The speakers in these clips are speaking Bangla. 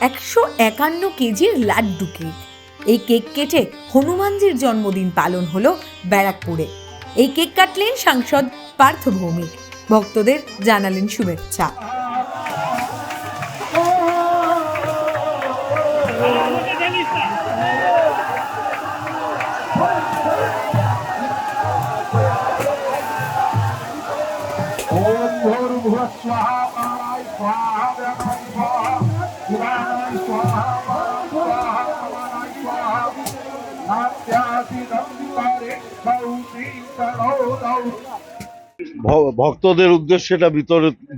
একশো একান্ন কেজির লাড্ডু কেক এই কেক কেটে হনুমানজির জন্মদিন পালন হলো ব্যারাকপুরে এই কেক কাটলেন সাংসদ পার্থ ভৌমিক ভক্তদের জানালেন শুভেচ্ছা ओम भूर्भुवः स्वाहा महाराज स्वाहा ভক্তদের উদ্দেশ্যে এটা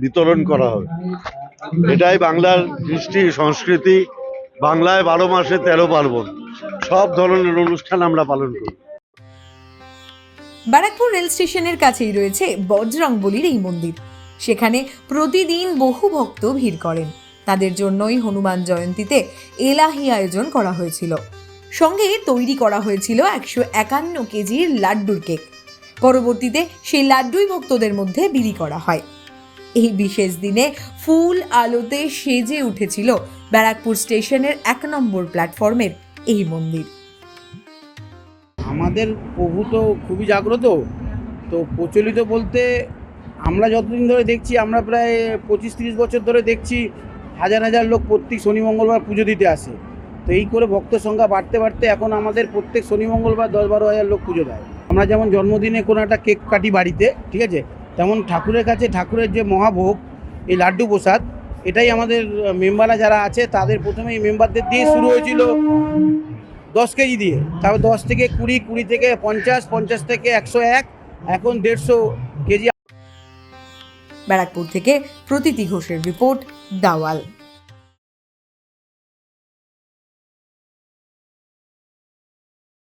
বিতরণ করা হবে এটাই বাংলার দৃষ্টি, সংস্কৃতি। বাংলায় বারো মাসে তেরো পার্বণ। সব ধরনের অনুষ্ঠান আমরা পালন করি। ব্যারাকপুর রেল স্টেশনের কাছেই রয়েছে বজরং বলির এই মন্দির। সেখানে প্রতিদিন বহু ভক্ত ভিড় করেন। তাদের জন্যই হনুমান জয়ন্তীতে এলাহি আয়োজন করা হয়েছিল। সঙ্গে তৈরি করা হয়েছিল একশো একান্ন কেজির লাড্ডুর কেক। পরবর্তীতে সেই লাড্ডুই ভক্তদের মধ্যে বিলি করা হয়। এই বিশেষ দিনে ফুল আলোতে সেজে উঠেছিল ব্যারাকপুর স্টেশনের এক নম্বর প্ল্যাটফর্মের এই মন্দির। আমাদের প্রভু তো খুবই জাগ্রত। তো প্রচলিত বলতে আমরা যতদিন ধরে দেখছি, আমরা প্রায় পঁচিশ তিরিশ বছর ধরে দেখছি হাজার হাজার লোক প্রত্যেক শনি, মঙ্গলবার পুজো দিতে আসে। তো এই করে ভক্তের সংখ্যা বাড়তে বাড়তে এখন আমাদের প্রত্যেক শনি, মঙ্গলবার দশ বারো হাজার লোক পুজো দেয়। আমরা যেমন জন্মদিনে কোনো একটা কেক কাটি বাড়িতে, ঠিক আছে? তেমন ঠাকুরের কাছে ঠাকুরের যে মহাভোগ, এই লাড্ডু প্রসাদ, এটাই আমাদের মেম্বাররা যারা আছে, তাদের প্রথমে এই মেম্বারদের দিয়ে শুরু হয়েছিল দশ কেজি দিয়ে। তারপর দশ থেকে কুড়ি কুড়ি থেকে পঞ্চাশ পঞ্চাশ থেকে একশো এক, এখন দেড়শো কেজি ব্যারাকপুর থেকে প্রতীতি ঘোষের রিপোর্ট দাওয়াল।